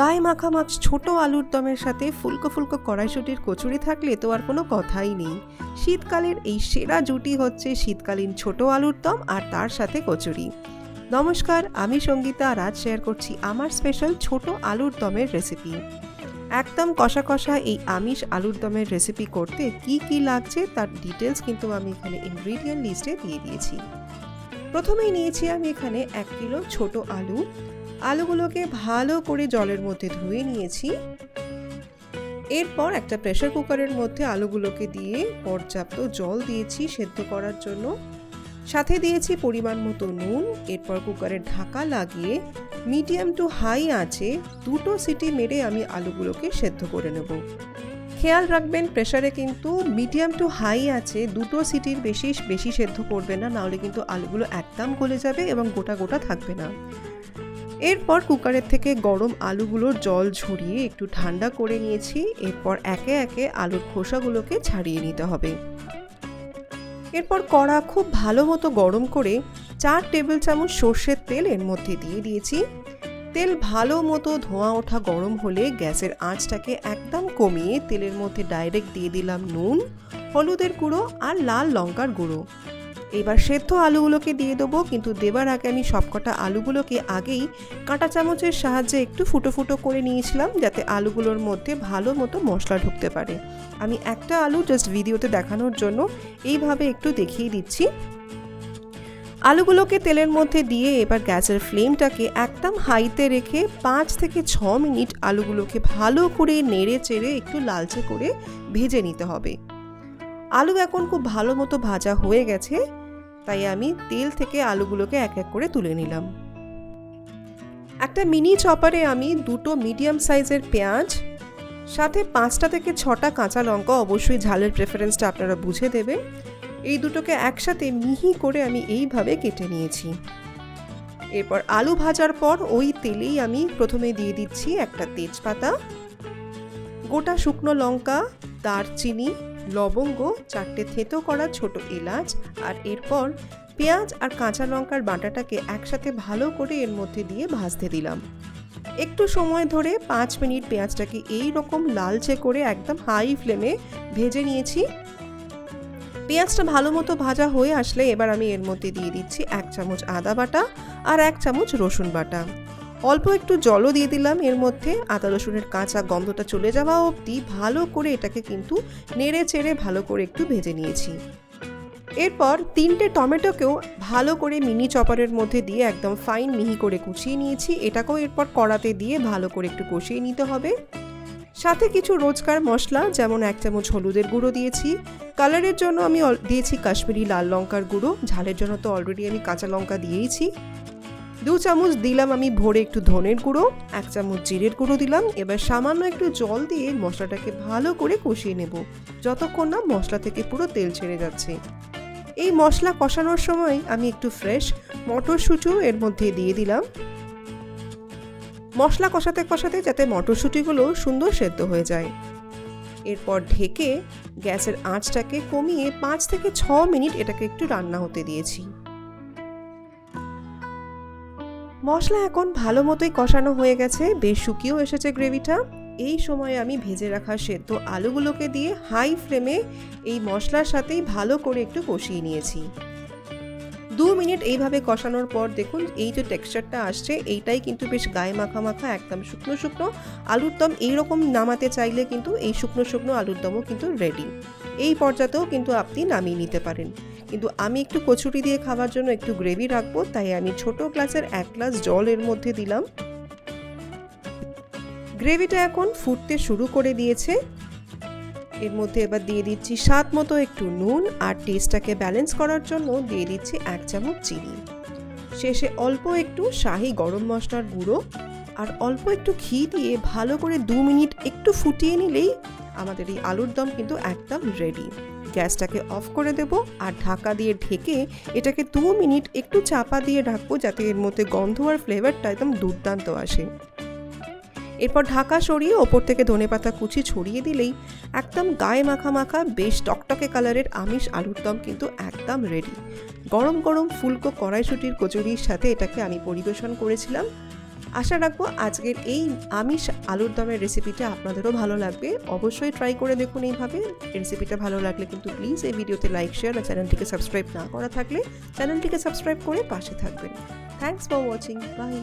গায়ে মাখা মাছ ছোট আলুর দমের সাথে ফুলকো ফুলকো কড়াইশুটির কচুরি থাকলে তো আর কোনো কথাই নেই। শীতকালের এই সেরা জুটি হচ্ছে শীতকালীন ছোট আলুর দম আর তার সাথে কচুরি। নমস্কার, আমি সঙ্গীতা আর আজ শেয়ার করছি আমার স্পেশাল ছোট আলুর দমের রেসিপি একদম কষা কষা এই আমিষ আলুর দমের রেসিপি করতে কি কি লাগছে তার ডিটেলস কিন্তু আমি এখানে ইনগ্রিডিয়েন্ট লিস্টে দিয়ে দিয়েছি। প্রথমেই নিয়েছি আমি এখানে এক কিলো ছোট আলু আলুগুলোকে ভালো করে জলের মধ্যে ধুয়ে নিয়েছি। এরপর একটা প্রেশার কুকারের মধ্যে আলুগুলোকে দিয়ে পর্যাপ্ত জল দিয়েছি সেদ্ধ করার জন্য। সাথে দিয়েছি পরিমাণ মতো নুন, এরপর কুকারের ঢাকা লাগিয়ে মিডিয়াম টু হাই আঁচে দুটো সিটি মেরে আমি আলুগুলোকে সেদ্ধ করে নেব। খেয়াল রাখবেন প্রেশারে কিন্তু মিডিয়াম টু হাই আছে দুটো সিটির বেশি বেশি সেদ্ধ করবে না, নাহলে কিন্তু আলুগুলো একদম গলে যাবে এবং গোটা গোটা থাকবে না। এরপর কুকারের থেকে গরম আলুগুলোর জল ঝরিয়ে একটু ঠান্ডা করে নিয়েছি। এরপর একে একে আলুর খোসাগুলোকে ছাড়িয়ে নিতে হবে। এরপর কড়া খুব ভালো মতো গরম করে চার টেবিল চামচ সর্ষের তেল এর মধ্যে দিয়ে দিয়েছি। তেল ভালো মতো ধোঁয়া ওঠা গরম হলে গ্যাসের আঁচটাকে একদম কমিয়ে তেলের মধ্যে ডাইরেক্ট দিয়ে দিলাম নুন, হলুদের গুঁড়ো আর লাল লঙ্কার গুঁড়ো। এবার সেদ্ধ আলুগুলোকে দিয়ে দেবো, কিন্তু দেবার আগে আমি সবকটা আলুগুলোকে আগেই কাঁটা চামচের সাহায্যে একটু ফুটো ফুটো করে নিয়েছিলাম, যাতে আলুগুলোর মধ্যে ভালো মতো মশলা ঢুকতে পারে। আমি একটা আলু জাস্ট ভিডিওতে দেখানোর জন্য এইভাবে একটু দেখিয়ে দিচ্ছি। আলুগুলোকে তেলের মধ্যে দিয়ে এবার গ্যাসের ফ্লেমটাকে একদম হাইতে রেখে পাঁচ থেকে ছ মিনিট আলুগুলোকে ভালো করে নেড়ে চেড়ে একটু লালচে করে ভেজে নিতে হবে। আলু এখন খুব ভালো মতো ভাজা হয়ে গেছে। তাই আমি তেল থেকে আলুগুলোকে এক এক করে তুলে নিলাম। একটা মিনি চপারে আমি দুটো মিডিয়াম সাইজের পেঁয়াজ, সাথে পাঁচটা থেকে ছটা কাঁচা লঙ্কা, অবশ্যই ঝালের প্রেফারেন্সটা আপনারা বুঝে দেবেন। এই দুটোকে একসাথে মিহি করে আমি এইভাবে কেটে নিয়েছি। এরপর আলু ভাজার পর ওই তেলেই আমি প্রথমে দিয়ে দিচ্ছি একটা তেজপাতা, গোটা শুকনো লঙ্কা, দারচিনি লবঙ্গ, চারটে থেতো করা ছোট এলাচ আর এরপর পেঁয়াজ আর কাঁচা লঙ্কার বাটাটাকে একসাথে ভালো করে এর মধ্যে দিয়ে ভাজতে দিলাম। একটু সময় ধরে পাঁচ মিনিট পেঁয়াজটাকে এই রকম লালচে করে একদম হাই ফ্লেমে ভেজে নিয়েছি। পেঁয়াজটা ভালো মতো ভাজা হয়ে আসলে এবার আমি এর মধ্যে দিয়ে দিচ্ছি এক চামচ আদা বাটা আর এক চামচ রসুন বাটা। অল্প একটু জলও দিয়ে দিলাম। এর মধ্যে আদা রসুনের কাঁচা গন্ধটা চলে যাওয়া অবধি ভালো করে এটাকে কিন্তু নেড়ে চেড়ে ভালো করে একটু ভেজে নিয়েছি। এরপর তিনটে টমেটোকেও ভালো করে মিনি চপারের মধ্যে দিয়ে একদম ফাইন মিহি করে কুচিয়ে নিয়েছি। এটাকেও এরপর কড়াতে দিয়ে ভালো করে একটু কষিয়ে নিতে হবে। সাথে কিছু রোজকার মশলা, যেমন এক চামচ হলুদের গুঁড়ো দিয়েছি। কালারের জন্য আমি দিয়েছি কাশ্মীরি লাল লঙ্কার গুঁড়ো। ঝালের জন্য তো অলরেডি আমি কাঁচা লঙ্কা দিয়েইছি। দু চামচ দিলাম আমি ভরে একটু ধনের গুঁড়ো, এক চামচ জিরের গুঁড়ো দিলাম। এবার সামান্য একটু জল দিয়ে মশলাটাকে ভালো করে কষিয়ে নেব। যতক্ষণ না মশলা থেকে পুরো তেল ছেড়ে যাচ্ছে। এই মশলা কষানোর সময় আমি একটু ফ্রেশ মটরশুঁটিও এর মধ্যে দিয়ে দিলাম। মশলা কষাতে কষাতে যাতে মটরশুঁটিগুলো সুন্দর সেদ্ধ হয়ে যায়। এরপর ঢেকে গ্যাসের আঁচটাকে কমিয়ে পাঁচ থেকে ছ মিনিট এটাকে একটু রান্না হতে দিয়েছি। মশলা এখন ভালো মতোই কষানো হয়ে গেছে, বেশ শুকিয়েও এসেছে গ্রেভিটা। এই সময় আমি ভেজে রাখা সেদ্ধ আলুগুলোকে দিয়ে হাই ফ্লেমে এই মশলার সাথেই ভালো করে একটু কষিয়ে নিয়েছি। দু মিনিট এইভাবে কষানোর পর দেখুন, এই যে টেক্সচারটা আসছে, এইটাই কিন্তু বেশ গায়ে মাখা মাখা, একদম শুকনো শুকনো। আলুর দম এইরকম নামাতে চাইলে কিন্তু এই শুকনো শুকনো আলুর দমও কিন্তু রেডি এই পর্যাতেও কিন্তু আপনি নামিয়ে নিতে পারেন। কিন্তু আমি একটু কচুরি দিয়ে খাওয়ার জন্য একটু গ্রেভি রাখব, তাই আমি ছোট গ্লাসের এক গ্লাস জল এর মধ্যে দিলাম। গ্রেভিটা এখন ফুটতে শুরু করে দিয়েছে। এর মধ্যে এবার দিয়ে দিচ্ছি স্বাদ মতো একটু নুন আর টেস্টটাকে ব্যালেন্স করার জন্য দিয়ে দিচ্ছি এক চামচ চিনি। শেষে অল্প একটু শাহি গরম মশলার গুঁড়ো আর অল্প একটু ঘি দিয়ে ভালো করে দু মিনিট একটু ফুটিয়ে নিলেই আমাদের এই আলুর দম কিন্তু একদম রেডি গ্যাসটাকে অফ করে দেব আর ঢাকা দিয়ে ঢেকে এটাকে দু মিনিট একটু চাপা দিয়ে ঢাকবো যাতে এর মধ্যে গন্ধ আর ফ্লেভারটা একদম দুর্দান্ত আসে। এরপর ঢাকা সরিয়ে ওপর থেকে ধনেপাতা কুচি ছড়িয়ে দিলেই একদম গায়ে মাখা মাখা বেশ টকটকে কালারের আমিষ আলুর দম কিন্তু একদম রেডি গরম গরম ফুলকো কড়াইশুটির কচুরির সাথে এটাকে আমি পরিবেশন করেছিলাম। আশা রাখব আজকের এই আমিষ আলুর দমের রেসিপিটা আপনাদেরও ভালো লাগবে। অবশ্যই ট্রাই করে দেখুন এইভাবে। রেসিপিটা ভালো লাগলে কিন্তু প্লিজ এই ভিডিওতে লাইক শেয়ার আর চ্যানেলটিকে সাবস্ক্রাইব না করা থাকলে চ্যানেলটিকে সাবস্ক্রাইব করে পাশে থাকবেন। Thanks for watching by